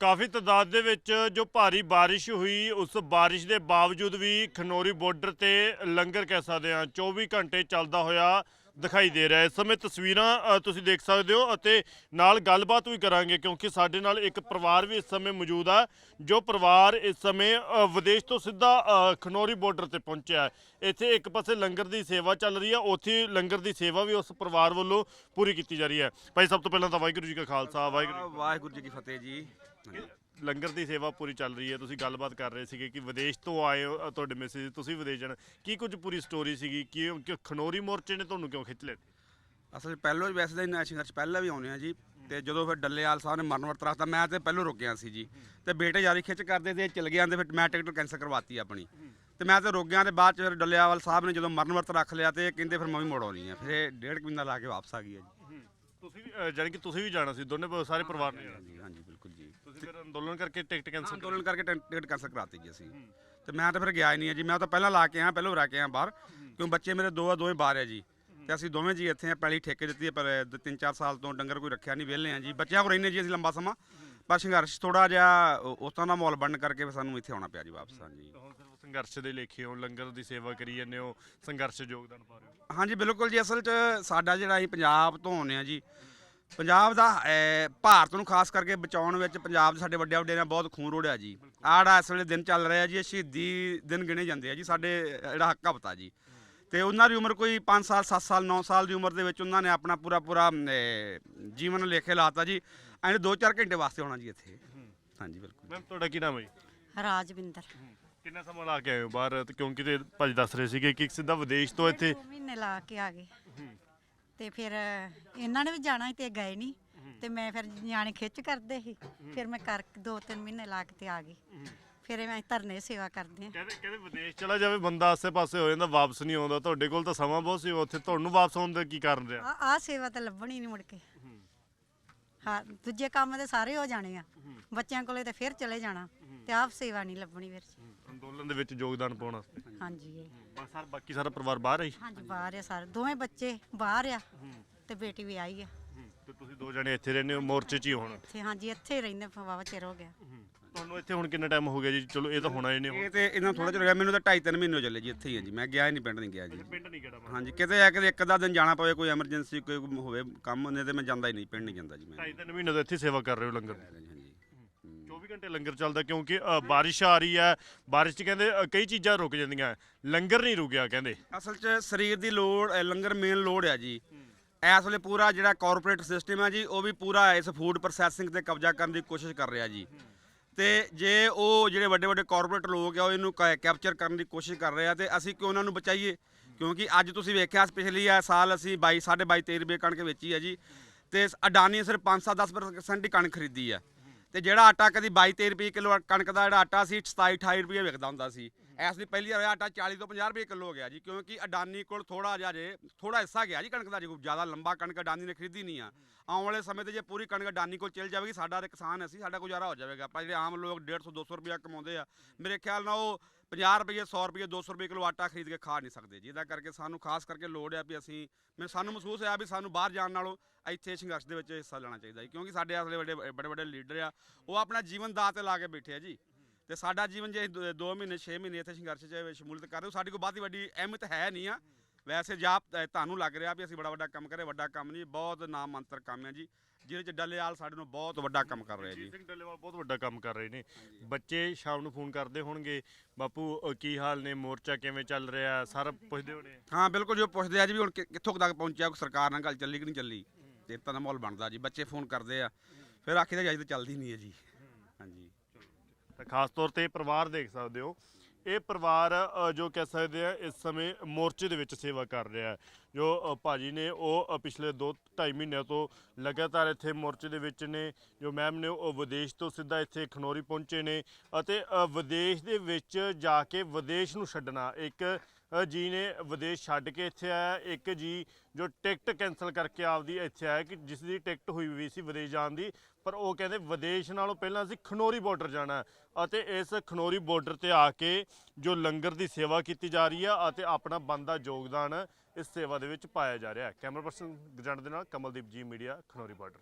ਕਾਫੀ ਤਾਦਾਦ ਦੇ ਵਿੱਚ ਜੋ ਭਾਰੀ ਬਾਰਿਸ਼ ਹੋਈ, ਉਸ ਬਾਰਿਸ਼ ਦੇ ਬਾਵਜੂਦ ਵੀ ਖਨੋਰੀ ਬਾਰਡਰ ਤੇ ਲੰਗਰ ਕਹਿ ਸਕਦੇ ਹਾਂ 24 ਘੰਟੇ ਚੱਲਦਾ ਹੋਇਆ ਦਿਖਾਈ ਦੇ ਰਿਹਾ ਹੈ। ਇਸ ਸਮੇਂ ਤਸਵੀਰਾਂ ਤੁਸੀਂ ਦੇਖ ਸਕਦੇ ਹੋ ਅਤੇ ਨਾਲ ਗੱਲਬਾਤ ਵੀ ਕਰਾਂਗੇ ਕਿਉਂਕਿ ਸਾਡੇ ਨਾਲ ਇੱਕ ਪਰਿਵਾਰ ਵੀ ਇਸ ਸਮੇਂ ਮੌਜੂਦ ਆ, ਜੋ ਪਰਿਵਾਰ ਇਸ ਸਮੇਂ ਵਿਦੇਸ਼ ਤੋਂ ਸਿੱਧਾ ਖਨੌਰੀ ਖਨੋਰੀ ਬਾਰਡਰ ਤੇ ਪਹੁੰਚਿਆ ਹੈ। ਇੱਥੇ ਇੱਕ ਪਾਸੇ ਲੰਗਰ ਦੀ ਸੇਵਾ ਚੱਲ ਰਹੀ ਹੈ, ਉੱਥੇ ਲੰਗਰ ਦੀ ਸੇਵਾ ਵੀ ਉਸ ਪਰਿਵਾਰ ਵੱਲੋਂ ਪੂਰੀ ਕੀਤੀ ਜਾ ਰਹੀ ਹੈ। ਭਾਈ, ਸਭ ਤੋਂ ਪਹਿਲਾਂ ਤਾਂ ਵਾਹਿਗੁਰੂ ਜੀ ਕਾ ਖਾਲਸਾ, ਵਾਹਿਗੁਰੂ ਵਾਹਿਗੁਰੂ ਜੀ ਕੀ ਫਤਿਹ ਜੀ। ਲੰਗਰ ਦੀ ਸੇਵਾ ਪੂਰੀ ਚੱਲ ਰਹੀ ਹੈ ਤੁਸੀਂ ਗੱਲਬਾਤ ਕਰ ਰਹੇ ਸੀਗੇ ਕਿ ਵਿਦੇਸ਼ ਤੋਂ ਆਏ ਹੋ ਅ, ਤੁਹਾਡੇ ਮੈਸੇਜ ਤੁਸੀਂ ਵਿਦੇਸ਼ ਜਾਣਾ ਕੀ ਕੁਝ ਪੂਰੀ ਸਟੋਰੀ ਸੀਗੀ ਕਿ ਕਿ ਖਨੋਰੀ ਮੋਰਚੇ ਨੇ ਤੁਹਾਨੂੰ ਕਿਉਂ ਖਿੱਚ ਲਿਆ? ਅਸਲ 'ਚ ਪਹਿਲੋਂ ਹੀ ਵੈਸੇ ਤਾਂ ਇਹਨਾਂ ਸੰਘਰਸ਼ ਪਹਿਲਾਂ ਵੀ ਆਉਂਦੇ ਆ ਜੀ ਤੇ ਜਦੋਂ ਫਿਰ ਡੱਲੇਵਾਲ ਸਾਹਿਬ ਨੇ ਮਰਨ ਵਰਤ ਰੱਖਤਾ ਮੈਂ ਤੇ ਪਹਿਲੋਂ ਰੁਕ ਗਿਆ ਸੀ ਜੀ ਤੇ ਬੇਟੇ ਜਾਰੀ ਖਿੱਚ ਕਰਦੇ ਤੇ ਚਲ ਗਿਆ ਤੇ ਫਿਰ ਮੈਂ ਟਿਕਟ ਕੈਂਸਲ ਕਰਵਾਤੀ ਆਪਣੀ ਤੇ ਮੈਂ ਤੇ ਰੁਕ ਗਿਆ ਤੇ ਬਾਅਦ ਚ ਫਿਰ ਡੱਲੇਵਾਲ ਸਾਹਿਬ ਨੇ ਜਦੋਂ ਮਰਨ ਵਰਤ ਰੱਖ ਲਿਆ ਤੇ ਕਹਿੰਦੇ ਫਿਰ ਮੈਂ ਵੀ ਮੁੜ ਆਉਣੀ ਆ ਫਿਰ ਇਹ ਡੇਢ ਕੁ ਮਹੀਨਾ ਲਾ ਕੇ ਵਾਪਸ ਆ ਗਈ ਆ ਜੀ। ਤੁਸੀਂ ਵੀ, ਅ, ਜਾਣੀ ਕਿ ਤੁਸੀਂ ਵੀ ਜਾਣਾ ਸੀ ਦੋਨੇ ਪ- ਸਾਰੇ ਪਰਿਵਾਰ ਨੇ ਜਾਣਾ ਹਾਂਜੀ ਹਾਂਜੀ ਬਿਲਕੁਲ ਜੀ। ਤੁਸੀਂ ਫਿਰ ਅੰਦੋਲਨ ਕਰਕੇ ਟਿਕਟ ਕੈਂਸਲ ਅੰਦੋਲਨ ਕਰਕੇ ਟਿਕਟ ਕੈਂਸਲ ਕਰਾਤੀ ਜੀ ਅਸੀਂ। ਤੇ ਮੈਂ ਤਾਂ ਫਿਰ ਗਿਆ ਹੀ ਨਹੀਂ ਆ ਜੀ ਮੈਂ ਤਾਂ ਪਹਿਲਾਂ ਲਾ ਕੇ ਆਇਆ ਪਹਿਲਾਂ ਰਹਿ ਕੇ ਆਇਆ ਬਾਹਰ ਕਿਉਂ ਬੱਚੇ ਮੇਰੇ ਦੋ ਆ ਦੋਵੇਂ ਬਾਹਰ ਆ ਜੀ। ਤੇ ਅਸੀਂ ਦੋਵੇਂ ਜੀ ਇੱਥੇ ਆ ਪਹਿਲੀ ਠੇਕੇ ਦਿੱਤੀ ਹੈ ਪਰ 3-4 ਸਾਲ ਤੋਂ ਡੰਗਰ ਕੋਈ ਰੱਖਿਆ ਨਹੀਂ ਵਿਹਲੇ ਆ ਜੀ। ਬੱਚਿਆਂ ਕੋਲ ਰਹਿੰਦੇ ਜੀ ਅਸੀਂ ਲੰਬਾ ਸਮਾਂ। ਪਰ ਸੰਘਰਸ਼ ਥੋੜਾ ਜਿਹਾ ਉ- ਉਸ ਤਰ੍ਹਾਂ ਦਾ ਮਾਹੌਲ ਬਣਨ ਕਰਕੇ ਫਿਰ ਸਾਨੂੰ ਇੱਥੇ ਆਉਣਾ ਪਿਆ ਜੀ ਵਾਪਸ ਹਾਂਜੀ। ਹੁਣ ਸੰਘਰਸ਼ ਦੇ ਲੇਖੇ ਹੋ ਲੰਗਰ ਦੀ ਸੇਵਾ ਕਰੀ ਜਾਂਦੇ ਹੋ ਸੰਘਰਸ਼ 'ਚ ਯੋਗਦਾਨ ਪਾ ਰਹੇ ਹੋ? ਹਾਂਜੀ ਬਿਲਕੁਲ ਜੀ ਅਸਲ 'ਚ ਸਾਡਾ ਜਿਹੜਾ ਅਸੀਂ ਪੰਜਾਬ ਤੋਂ ਆਉਂਦੇ ਆ ਜੀ ਪੰਜਾਬ ਦਾ ਅਹ, ਭਾਰਤ ਨੂੰ ਖਾਸ ਕਰਕੇ ਬਚਾਉਣ ਵਿੱਚ ਪੰਜਾਬ ਦੇ ਸਾਡੇ ਵੱਡੇ ਵੱਡੇ ਨੇ ਬਹੁਤ ਖੂਨ ਰੋੜਿਆ ਜੀ। ਜਿਹੜਾ ਇਸ ਵੇਲੇ ਦਿਨ ਚੱਲ ਰਿਹਾ ਜੀ ਇਹ ਸ਼ਹੀਦੀ ਦਿਨ ਗਿਣੇ ਜਾਂਦੇ ਆ ਜੀ ਸਾਡੇ ਅਹ, ਜਿਹੜਾ ਹੱਕ ਹਫਤਾ ਜੀ। ਤੇ ਉਹਨਾਂ ਦੀ ਉਮਰ ਕੋਈ 5 ਸਾਲ 7 ਸਾਲ 9 ਸਾਲ ਦੀ ਉਮਰ ਦੇ ਵਿੱਚ ਉਹਨਾਂ ਨੇ ਆਪਣਾ ਪੂਰਾ ਪੂਰਾ ਅਹ, ਜੀਵਨ ਲੇਖੇ ਲਾਤਾ ਜੀ। ਐਂ 2-4 ਘੰਟੇ ਵਾਸਤੇ ਆਉਣਾ ਜੀ ਇੱਥੇ। ਹਾਂਜੀ ਬਿਲਕੁਲ ਮੈਮ ਤੁਹਾਡਾ ਕੀ ਨਾਮ ਹੈ ਜੀ? ਰਾਜਵਿੰਦਰ। ਕਿੰਨਾ ਸਮਾਂ ਲਾ ਕੇ ਆਏ ਹੋ ਬਾਹਰ? ਤੇ ਕਿਉਂਕਿ ਤੇ ਭਾਜੀ ਦੱਸ ਰਹੇ ਸੀਗੇ ਕਿ ਸਿੱਧਾ ਵਿਦੇਸ਼ ਤੋਂ ਇੱਥੇ ਦੋ ਮਹੀਨੇ ਲਾ ਕੇ ਆ ਗਏ। ਤੇ ਫਿਰ ਇਹਨਾਂ ਨੇ ਵੀ ਜਾਣਾ ਸੀ ਤੇ ਗਏ ਨਹੀਂ ਤੇ ਮੈਂ ਫਿਰ ਨਿਆਣੇ ਖਿੱਚ ਕਰਦੇ ਸੀ। ਫਿਰ ਮੈਂ ਕਰ ਦੋ ਤਿੰਨ ਮਹੀਨੇ ਲਾ ਕੇ ਤੇ ਆ ਗਈ। ਫਿਰ ਮੈਂ ਧਰਨੇ ਸੇਵਾ ਕਰਦੇ ਆ। ਕਹਿੰਦੇ ਕਹਿੰਦੇ ਵਿਦੇਸ਼ ਚਲਾ ਜਾਵੇ ਬੰਦਾ ਆਸੇ-ਪਾਸੇ ਹੋ ਜਾਂਦਾ ਵਾਪਸ ਨਹੀਂ ਆਉਂਦਾ। ਤੁਹਾਡੇ ਕੋਲ ਤਾਂ ਸਮਾਂ ਬਹੁਤ ਸੀ ਉੱਥੇ ਤੁਹਾਨੂੰ ਵਾਪਸ ਆਉਣ ਦਾ ਕੀ ਕਾਰਨ ਰਿਹਾ? ਆ ਆ ਸੇਵਾ ਤਾਂ ਲੱਭਣੀ ਨਹੀਂ ਮੁੜ ਕੇ। ਹਾਂ ਦੂਜੇ ਕੰਮ ਤੇ ਸਾਰੇ ਹੋ ਜਾਣੇ ਆ। ਬੱਚਿਆਂ ਕੋਲੇ ਤੇ ਫਿਰ ਚਲੇ ਜਾਣਾ। ਤੇ ਆਪ ਸੇਵਾ ਨਹੀਂ ਲੱਭਣੀ ਫਿਰ। ਅੰਦੋਲਨ ਦੇ ਵਿੱਚ ਯੋਗਦਾਨ ਪਾਉਣ ਵਾਸਤੇ। ਹਾਂਜੀ। ਇਹ। ਬਸ ਸਰ ਬਾਕੀ ਸਾਰਾ ਪਰਿਵਾਰ ਬਾਹਰ ਹੈ ਜੀ? ਹਾਂਜੀ ਬਾਹਰ ਆ ਸਾਰੇ। ਦੋਵੇਂ ਬੱਚੇ ਬਾਹਰ ਆ ਤੇ ਬੇਟੀ ਵੀ ਆਈ ਆ। ਤੇ ਤੁਸੀਂ ਦੋ ਜਣੇ ਇੱਥੇ ਰਹਿੰਦੇ ਹੋ ਮੋਰਚੇ 'ਚ ਹੀ ਹੁਣ। ਇੱਥੇ ਹਾਂਜੀ ਇੱਥੇ ਹੀ ਰਹਿੰਦੇ ਵਾਵਾ ਚਿਰ ਹੋ ਗਿਆ। ਤੁਹਾਨੂੰ ਇੱਥੇ ਹੁਣ ਕਿੰਨਾ ਟਾਈਮ ਹੋ ਗਿਆ ਜੀ? ਚਲੋ ਇਹ ਤਾਂ ਹੋਣਾ ਹੀ ਨਹੀਂ ਇਹ ਤੇ ਇਹਨਾਂ ਥੋੜਾ ਜਿਹਾ ਹੋ ਗਿਆ ਮੈਨੂੰ ਤਾਂ 2.5-3 ਮਹੀਨੇ ਹੋ ਚੱਲੇ ਜੀ ਇੱਥੇ ਹੀ ਹਾਂ ਜੀ। ਮੈਂ ਗਿਆ ਹੀ ਨਹੀਂ ਪਿੰਡ ਨਹੀਂ ਗਿਆ ਜੀ। ਪਿੰਡ ਨਹੀਂ ਕਿਹੜਾ ਹਾਂਜੀ ਕਿਤੇ ਆ ਕਿਤੇ ਇੱਕ ਅੱਧਾ ਦਿਨ ਜਾਣਾ ਪਵੇ ਕੋਈ ਐਮਰਜੈਂਸੀ ਕੋਈ ਹੋਵੇ ਕੰਮ ਨਹੀਂ ਤੇ ਮੈਂ ਜਾਂਦਾ ਹੀ ਨਹੀਂ ਪਿੰਡ ਨਹੀਂ ਜਾਂਦਾ ਜੀ ਮੈਂ। ਢਾਈ ਤਿੰਨ ਮਹੀਨੇ ਤੋਂ ਇੱਥੇ ਸੇਵਾ ਕਰ ਰਹੇ ਹੋ ਲੰਗਰ। ਦੀ। ਹਾਂਜੀ 24 ਘੰਟੇ ਲੰਗਰ ਚੱਲਦਾ ਕਿਉਂਕਿ ਅ, ਬਾਰਿਸ਼ ਆ ਰਹੀ ਹੈ। ਬਾਰਿਸ਼ 'ਚ ਕਹਿੰਦੇ ਅ, ਕਈ ਚੀਜ਼ਾਂ ਰੁਕ ਜਾਂਦੀਆਂ। ਲੰਗਰ ਨਹੀਂ ਰੁਕਿਆ ਕਹਿੰਦੇ। ਅਸਲ 'ਚ ਸਰੀਰ ਦੀ ਲੋੜ ਅ, ਲੰਗਰ ਮੇਨ ਲੋੜ ਆ ਜੀ। ਇਸ ਵੇਲੇ ਪੂਰਾ ਜਿਹੜਾ ਕਾਰਪੋਰੇਟ ਸਿਸਟਮ ਹੈ ਜੀ ਉਹ ਵੀ ਪੂਰਾ ਇਸ ਫੂਡ ਪ੍ਰੋਸੈਸਿੰਗ ਤੇ ਕਬਜ਼ਾ ਕਰਨ ਦੀ ਕੋਸ਼ਿਸ਼ ਕਰ ਰਿਹਾ ਜੀ। ਤੇ ਜੇ ਉਹ ਜਿਹੜੇ ਵੱਡੇ ਵੱਡੇ ਕਾਰਪੋਰੇਟ ਲੋਕ ਆ ਉਹ ਇਹਨੂੰ ਕੈਪਚਰ ਕਰਨ ਦੀ ਕੋਸ਼ਿਸ਼ ਕਰ ਰਹੇ ਆ ਤੇ ਅਸੀਂ ਕਿਉਂ ਉਹਨਾਂ ਨੂੰ ਬਚਾਈਏ? ਕਿਉਂਕਿ ਅੱਜ ਤੁਸੀਂ ਵੇਖਿਆ ਪਿਛਲੀ ਆ ਸਾਲ ਅਸੀਂ 22 22 23 ਰੁਪਏ ਕਣਕ ਵੇਚੀ ਹੈ ਜੀ। ਤੇ ਅਡਾਨੀ ਸਿਰਫ 5-10% ਹੀ ਕਣਕ ਖਰੀਦੀ ਆ। ਤੇ ਜਿਹੜਾ ਆਟਾ ਕਦੀ 22 23 ਰੁਪਏ ਕਿਲੋ ਕਣਕ ਦਾ ਜਿਹੜਾ ਆਟਾ ਸੀ 27 28 ਰੁਪਏ ਵਿਕਦਾ ਹੁੰਦਾ ਸੀ। ਇਸ ਦੀ ਪਹਿਲੀ ਵਾਰ ਆਟਾ 40 ਤੋਂ 50 ਰੁਪਏ ਕਿਲੋ ਹੋ ਗਿਆ ਜੀ ਕਿਉਂਕਿ ਅਡਾਨੀ ਕੋਲ ਥੋੜਾ ਜਿਹਾ ਜੇ ਥੋੜਾ ਹਿੱਸਾ ਗਿਆ ਜੀ ਕਣਕ ਦਾ ਜੇ ਜ਼ਿਆਦਾ ਲੰਬਾ ਕਣਕ ਅਡਾਨੀ ਨੇ ਖਰੀਦੀ ਨਹੀਂ ਆ। ਆਉਣ ਵਾਲੇ ਸਮੇਂ ਤੇ ਜੇ ਪੂਰੀ ਕਣਕ ਅਡਾਨੀ ਕੋਲ ਚਲ ਜਾਵੇਗੀ ਸਾਡਾ ਤੇ ਕਿਸਾਨ ਅਸੀਂ ਸਾਡਾ ਗੁਜ਼ਾਰਾ ਹੋ ਜਾਵੇਗਾ। ਆਪਾਂ ਜਿਹੜੇ ਆਮ ਲੋਕ 150 200 ਰੁਪਏ ਕਮਾਉਂਦੇ ਆ ਮੇਰੇ ਖਿਆਲ ਨਾਲ ਉਹ 50 ਰੁਪਏ 100 ਰੁਪਏ 200 ਰੁਪਏ ਕਿਲੋ ਆਟਾ ਖਰੀਦ ਕੇ ਖਾ ਨਹੀਂ ਸਕਦੇ ਜਿਹਦਾ ਕਰਕੇ ਸਾਨੂੰ ਖਾਸ ਕਰਕੇ ਲੋੜ ਆ ਵੀ ਅਸੀਂ, ਮੈਂ, ਸਾਨੂੰ ਮਹਿਸੂਸ ਹੋਇਆ ਵੀ ਸਾਨੂੰ ਬਾਹਰ ਜਾਣ ਨਾਲੋਂ ਇੱਥੇ ਸੰਘਰਸ਼ ਦੇ ਵਿੱਚ ਹਿੱਸਾ ਲੈਣਾ ਚਾਹੀਦਾ ਜੀ। ਕਿਉਂਕਿ ਸਾਡੇ ਅਸਲੇ ਵੱਡੇ ਵੱਡੇ ਵੱਡੇ ਲੀਡਰ ਆ, ਉਹ ਆਪਣਾ ਜੀਵਨ ਦਾਅ ਤੇ ਲਾ ਕੇ ਬੈਠੇ ਆ ਜੀ। ਤੇ ਸਾਡਾ ਜੀਵਨ ਜੇ 2 ਮਹੀਨੇ 6 ਮਹੀਨੇ ਇੱਥੇ ਸੰਘਰਸ਼ 'ਚ ਸ਼ਮੂਲੀਅਤ ਕਰ ਰਹੇ ਹੋ, ਸਾਡੀ ਕੋਈ ਬਾਦੀ ਵੱਡੀ ਅਹਿਮੀਅਤ ਹੈ ਨਹੀਂ ਆ। ਵੈਸੇ ਜਾਂ ਅ, ਤੁਹਾਨੂੰ ਲੱਗ ਰਿਹਾ ਵੀ ਅਸੀਂ ਬੜਾ ਵੱਡਾ ਕੰਮ ਕਰੇ ਵੱਡਾ ਕੰਮ ਨਹੀਂ ਬਹੁਤ ਨਾਮ ਮੰਤਰ ਕੰਮ ਹੈ ਜੀ ਜਿਹਦੇ 'ਚ ਡੱਲੇਵਾਲ ਸਾਡੇ ਨੂੰ ਬਹੁਤ ਵੱਡਾ ਕੰਮ ਕਰ ਰਿਹਾ ਜੀ। ਸਿੰਘ ਡੱਲੇਵਾਲ ਬਹੁਤ ਵੱਡਾ ਕੰਮ ਕਰ ਰਹੇ ਨੇ। ਬੱਚੇ ਸ਼ਾਮ ਨੂੰ ਫੋਨ ਕਰਦੇ ਹੋਣਗੇ ਬਾਪੂ ਅ, ਕੀ ਹਾਲ ਨੇ ਮੋਰਚਾ ਕਿਵੇਂ ਚੱਲ ਰਿਹਾ ਸਾਰਾ ਪੁੱਛਦੇ ਹੋਣੇ। ਹਾਂ ਬਿਲਕੁਲ ਜੋ ਪੁੱਛਦੇ ਆ ਜੀ ਵੀ ਹੁਣ ਕਿ- ਕਿੱਥੋਂ ਕੁ ਤੱਕ ਪਹੁੰਚਿਆ ਕੋਈ ਸਰਕਾਰ ਨਾਲ ਗੱਲ ਚੱਲੀ ਕਿ ਨਹੀਂ ਚੱਲੀ? ਤੇ ਇਤਾਂ ਦਾ ਮਾਹੌਲ ਬਣਦਾ ਜੀ ਬੱਚੇ ਫੋਨ ਕਰਦੇ ਆ ਫਿਰ ਆਖੀਦਾ ਜਾਈ ਤਾਂ ਚੱਲਦੀ ਨਹੀਂ ਹੈ ਜੀ। ਹਾਂਜੀ। ਤਾਂ ਖਾਸ ਤੌਰ ਤੇ ਪਰਿਵਾਰ ਦੇਖ ਸਕਦੇ ਹੋ ਇਹ ਪਰਿਵਾਰ ਜੋ ਕਹਿ ਸਕਦੇ ਆ ਇਸ ਸਮੇਂ ਮੋਰਚੇ ਦੇ ਵਿੱਚ ਸੇਵਾ ਕਰ ਰਿਹਾ ਹੈ। ਜੋ ਅ, ਭਾਜੀ ਨੇ ਉਹ ਪਿਛਲੇ 2-2.5 ਮਹੀਨਿਆਂ ਤੋਂ ਲਗਾਤਾਰ ਇੱਥੇ ਮੋਰਚੇ ਦੇ ਵਿੱਚ ਨੇ। ਜੋ ਮੈਮ ਨੇ ਉਹ ਵਿਦੇਸ਼ ਤੋਂ ਸਿੱਧਾ ਇੱਥੇ ਖਨੌਰੀ ਪਹੁੰਚੇ ਨੇ ਅਤੇ ਵਿਦੇਸ਼ ਦੇ ਵਿੱਚ ਜਾ ਕੇ ਵਿਦੇਸ਼ ਨੂੰ ਛੱਡਣਾ ਇੱਕ ਜੀ ਨੇ ਵਿਦੇਸ਼ ਛੱਡ ਕੇ ਇੱਥੇ ਆਇਆ। ਇੱਕ ਜੀ ਜੋ ਟਿਕਟ ਕੈਨਸਲ ਕਰਕੇ ਆਪਦੀ ਇੱਥੇ ਆਇਆ ਕਿ ਜਿਸ ਦੀ ਟਿਕਟ ਹੋਈ ਵੀ ਸੀ ਵਿਦੇਸ਼ ਜਾਣ ਦੀ, ਪਰ ਉਹ ਕਹਿੰਦੇ ਵਿਦੇਸ਼ ਨਾਲੋਂ ਪਹਿਲਾਂ ਅਸੀਂ ਖਨੌਰੀ ਬਾਰਡਰ ਜਾਣਾ ਅਤੇ ਇਸ ਖਨੌਰੀ ਬਾਰਡਰ ਤੇ ਆ ਕੇ ਜੋ ਲੰਗਰ ਦੀ ਸੇਵਾ ਕੀਤੀ ਜਾ ਰਹੀ ਹੈ ਅਤੇ ਆਪਣਾ ਬੰਦਾ ਯੋਗਦਾਨ ਇਸ ਸੇਵਾ ਦੇ ਵਿੱਚ ਪਾਇਆ ਜਾ ਰਿਹਾ ਹੈ। ਕੈਮਰਾ ਪਰਸਨ ਗਜੰਡ ਦੇ ਨਾਲ ਕਮਲਦੀਪ ਜੀ, ਮੀਡੀਆ, ਖਨੌਰੀ ਬਾਰਡਰ